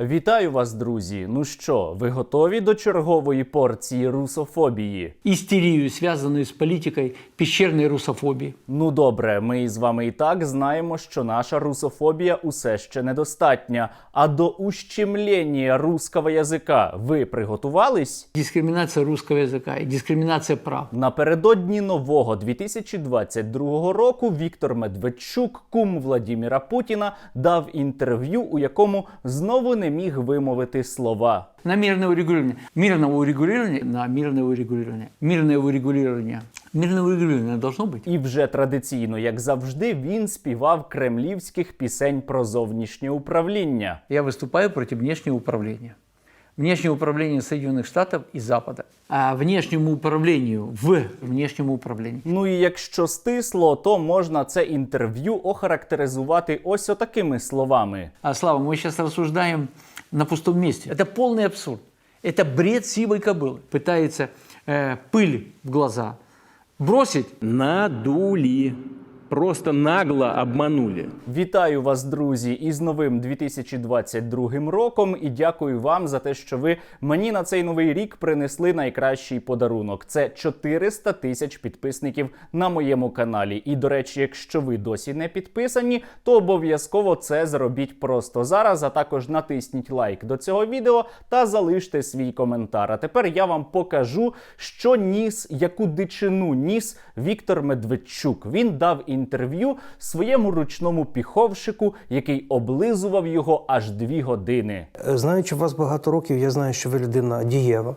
Вітаю вас, друзі! Ну що, ви готові до чергової порції русофобії? истерию, связанную с политикой пещерной русофобии. Ну добре, ми із вами і так знаємо, що наша русофобія усе ще недостатня. А до ущемлення русского язика ви приготувались? Дискриминация русского языка и дискриминация прав. Напередодні нового 2022 року Віктор Медведчук, кум Владіміра Путіна, дав інтерв'ю, у якому знову не міг вимовити слова. На мирне урегулювання. Мирне урегулювання. на мирное урегулирование. Мирное урегулирование. Мирное урегулирование должно бути. І вже традиційно, як завжди, він співав кремлівських пісень про зовнішнє управління. Я виступаю проти внішнього управления Внешнего управления Соединенных Штатов и Запада. А внешнему управлению в внешнем управлении. Ну і якщо стисло, то можна це інтерв'ю охарактеризувати ось отакими словами. А Слава, мы сейчас рассуждаем на пустом месте. Это полный абсурд. Это бред сивой кобылы. Пытается э, пыль в глаза бросить, Надули. Просто нагло обманули. Вітаю вас, друзі, із новим 2022 роком і дякую вам за те, що ви мені на цей новий рік принесли найкращий подарунок. Це 400 тисяч підписників на моєму каналі. І до речі, якщо ви досі не підписані, то обов'язково це зробіть просто зараз. А також натисніть лайк до цього відео та залиште свій коментар. А тепер я вам покажу, що ніс, яку дичину ніс Віктор Медведчук. Він дав інтерв'ю своєму ручному піховщику, який облизував його аж дві години. Знаючи вас багато років, я знаю, що ви людина дієва,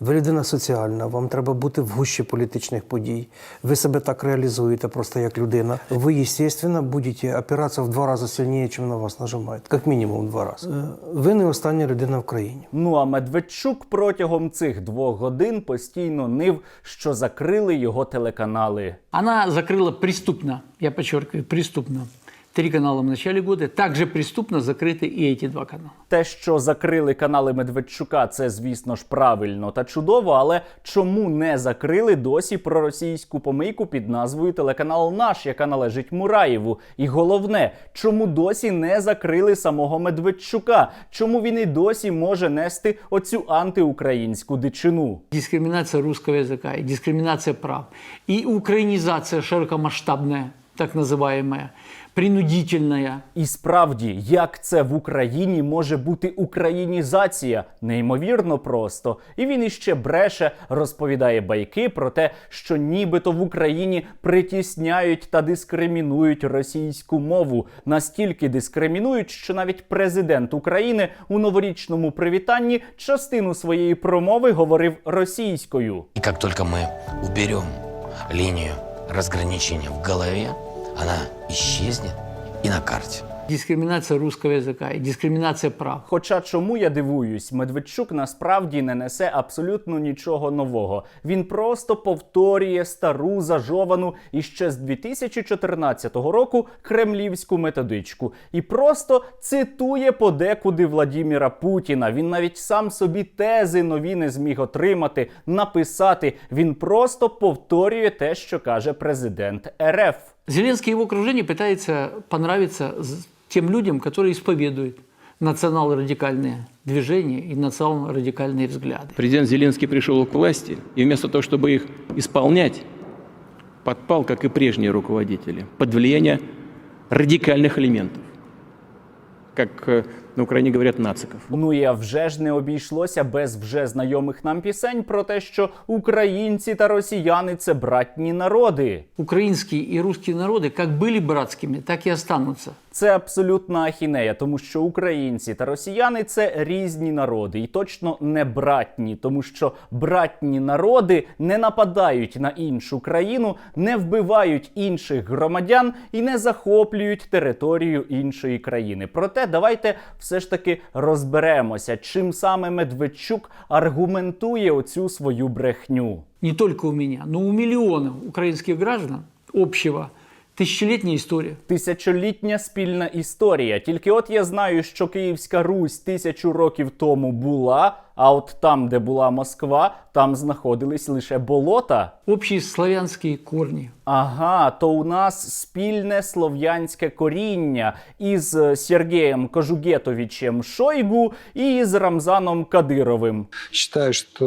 ви людина соціальна, вам треба бути в гущі політичних подій. Ви себе так реалізуєте просто як людина. Ви, звісно, будете опиратися в два рази сильніше, ніж на вас нажимають. Як мінімум в два рази. Е, Ви не остання людина в країні. Ну а Медведчук протягом цих двох годин постійно нив, що закрили його телеканали. Она закрыла преступно, я подчеркиваю, преступно, три канала в начале года. Также преступно закрыты и эти два канала. Те, що закрили канали Медведчука, це звісно ж правильно та чудово. Але чому не закрили досі проросійську помийку під назвою Телеканал Наш, яка належить Мураєву? І головне, чому досі не закрили самого Медведчука? Чому він і досі може нести оцю антиукраїнську дичину? Дискриминация русского языка и дискриминация прав. И украинизация широкомасштабная, так называемая, принудительная. І справді, як це в Україні може бути українізація? Неймовірно просто. І він іще бреше, розповідає байки про те, що нібито в Україні притісняють та дискримінують російську мову. Настільки дискримінують, що навіть президент України у новорічному привітанні частину своєї промови говорив російською. И как только мы уберем линию разграничения в голове, она исчезнет и на карте. Дискриминация русского языка и дискриминация прав. Хоча чому я дивуюсь, Медведчук насправді не несе абсолютно нічого нового. Він просто повторює стару зажовану іще з 2014 року кремлівську методичку і просто цитує подекуди Владіміра Путіна. Він навіть сам собі тези нові не зміг отримати, написати. Він просто повторює те, що каже президент РФ. Зеленский и его окружение пытается понравиться тем людям, которые исповедуют национал-радикальные движения и национал-радикальные взгляды. Президент Зеленский пришел к власти, и вместо того, чтобы их исполнять, подпал, как и прежние руководители, под влияние радикальных элементов. Как э, на Украине говорят, нациков. Ну і а вже ж не обійшлося без вже знайомих нам пісень про те, що українці та росіяни це братні народи. Украинские и русские народы как были братскими, так и останутся. Це абсолютна ахінея, тому що українці та росіяни це різні народи, і точно не братні, тому що братні народи не нападають на іншу країну, не вбивають інших громадян і не захоплюють територію іншої країни. Проте давайте все ж таки розберемося, чим саме Медведчук аргументує оцю свою брехню. Не только у мене, но у мільйонів українських граждан общого Тисячолітня історія. Тисячолітня спільна історія. Тільки от я знаю, що Київська Русь тисячу років тому була, А от там, де була Москва, там знаходились лише болота. Общие славянские корни. Ага, то у нас спільне слов'янське коріння із е, Сергієм Кожугетовичем Шойгу і з Рамзаном Кадировим. Считаю, что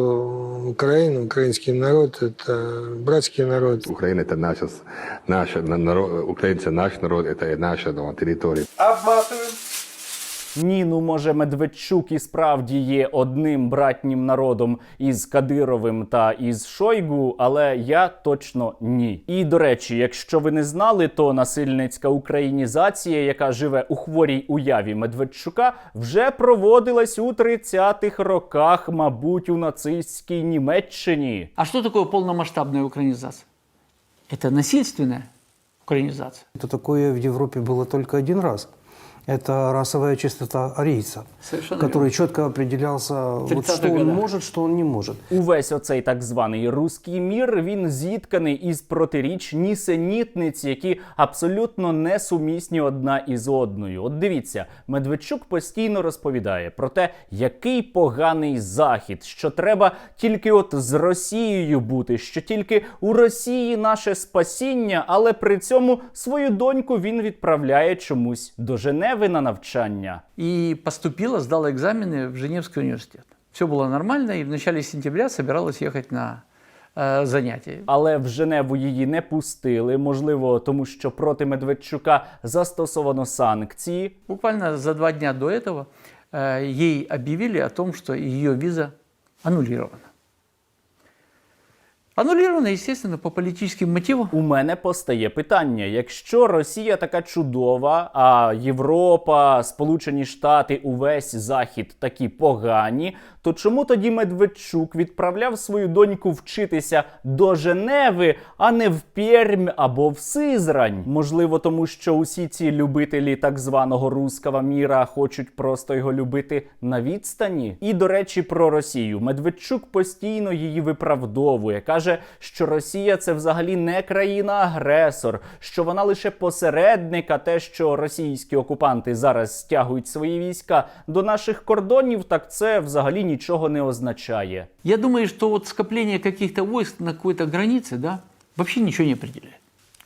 Украина, украинский народ – это братский народ. Украина это наша, с- наша на- народ, украинцы наш народ, это и наша ну, территория. Ні, ну може Медведчук і справді є одним братнім народом із Кадировим та із Шойгу, але я точно ні. І до речі, якщо ви не знали, то насильницька українізація, яка живе у хворій уяві Медведчука, вже проводилась у 30-х роках, мабуть, у нацистській Німеччині. А что такое полномасштабная украинизация? Это насильственная украинизация. Это такое в Европе было только один раз. Это расовая чистота арийца, Совершенно который четко определялся, вот 30-х что он может, что он не может. Увесь оцей так званий руський мір він зітканий із протиріч нісенітниць, які абсолютно несумісні одна із одною. От дивіться, Медведчук постійно розповідає про те, який поганий захід, що треба тільки от з Росією бути, що тільки у Росії наше спасіння, але при цьому свою доньку він відправляє чомусь до Женеви на навчання. И поступила, сдала экзамены в Женевский университет. Все было нормально, и в начале сентября собиралась ехать на э, занятия. Але в Женеву її не пустили. Можливо, тому що проти Медведчука застосовано санкції. Буквально за два дня до этого э, ей объявили о том, что ее виза аннулирована. Аннулирована, естественно, по политическим мотивам. У мене постає питання: якщо Росія така чудова, а Європа, Сполучені Штати, увесь Захід такі погані, то чому тоді Медведчук відправляв свою доньку вчитися до Женеви, а не в Пермь або в Сизрань? Можливо, тому що усі ці любителі так званого руского міра хочуть просто його любити на відстані. І до речі, про Росію Медведчук постійно її виправдовує. каже, що Росія це взагалі не країна-агресор, що вона лише посередник, а те, що російські окупанти зараз стягують свої війська до наших кордонів, так це взагалі нічого не означає. Я думаю, что вот скопление каких-то войск на какой-то границе, да, вообще ничего не определяет.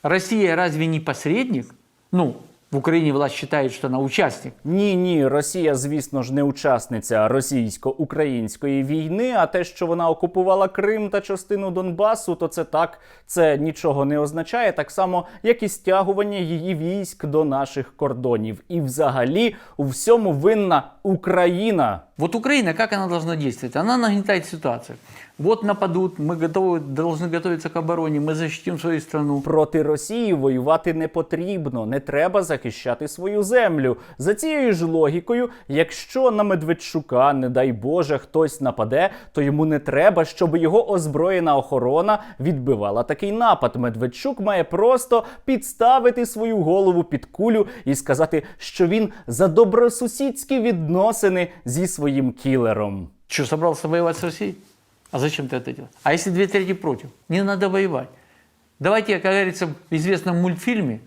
Россия разве не посредник? Ну, в Украине власть считает, что она участник. Ні, ні, Росія, звісно ж, не учасниця російсько-української війни. А те, що вона окупувала Крим та частину Донбасу, то це так, це нічого не означає, так само, як і стягування її військ до наших кордонів. І взагалі у всьому винна Україна. Вот Украина, как она должна действовать? Она нагнетает ситуацию. Вот нападут, мы готовы, должны готовиться к обороне, мы защитим свою страну. Проти Росії воювати не потрібно, не треба захищати свою землю. За цією ж логікою, якщо на Медведчука, не дай Боже, хтось нападе, то йому не треба, щоб його озброєна охорона відбивала такий напад. Медведчук має просто підставити свою голову під кулю і сказати, що він за добросусідські відносини зі своїм кілером. Что, собрался воевать с Россией? А зачем ты это делаешь? А если две трети против? Не надо воевать. Давайте, как говорится в известном мультфильме,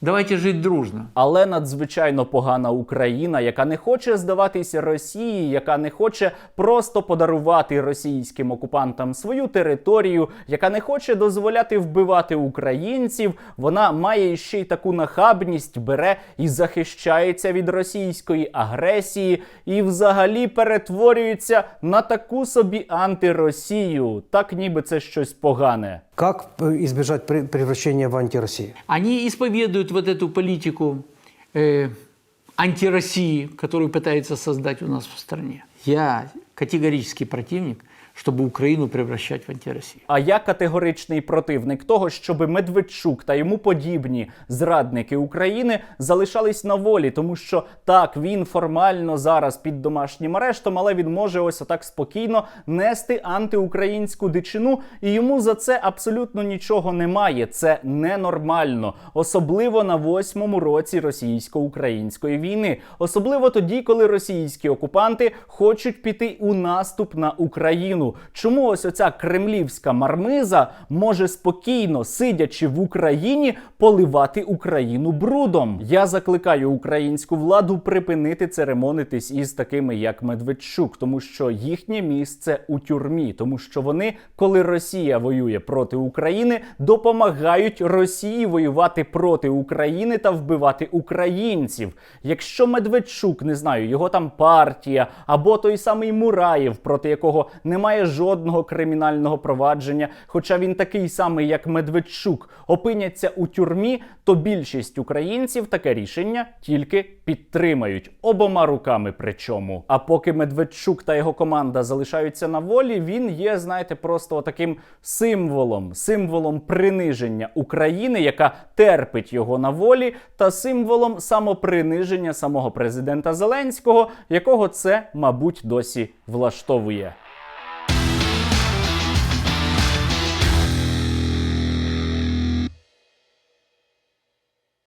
давайте жить дружно. Але надзвичайно погана Україна, яка не хоче здаватися Росії, яка не хоче просто подарувати російським окупантам свою територію, яка не хоче дозволяти вбивати українців. Вона має ще й таку нахабність, бере і захищається від російської агресії, і взагалі перетворюється на таку собі антиросію, так ніби це щось погане. Как э, избежать пре- превращения в антироссию? Они исповедуют вот эту политику э, антироссии, которую пытается создать у нас в стране. Я категорический противник, чтобы Украину превращать в антироссию. А я категоричний противник того, щоб Медведчук та йому подібні зрадники України залишались на волі, тому що так він формально зараз під домашнім арештом, але він може ось отак спокійно нести антиукраїнську дичину, і йому за це абсолютно нічого немає. Це ненормально, особливо на восьмому році російсько-української війни, особливо тоді, коли російські окупанти хочуть піти у наступ на Україну. Чому ось оця кремлівська мармиза може спокійно, сидячи в Україні, поливати Україну брудом? Я закликаю українську владу припинити церемонитись із такими, як Медведчук, тому що їхнє місце у тюрмі, тому що вони, коли Росія воює проти України, допомагають Росії воювати проти України та вбивати українців. Якщо Медведчук, не знаю, його там партія або той самий Мураєв, проти якого немає жодного кримінального провадження, хоча він такий самий, як Медведчук, опиняться у тюрмі, то більшість українців таке рішення тільки підтримають обома руками. Причому, а поки Медведчук та його команда залишаються на волі, він є, знаєте, просто таким символом, символом приниження України, яка терпить його на волі, та символом самоприниження самого президента Зеленського, якого це, мабуть, досі влаштовує.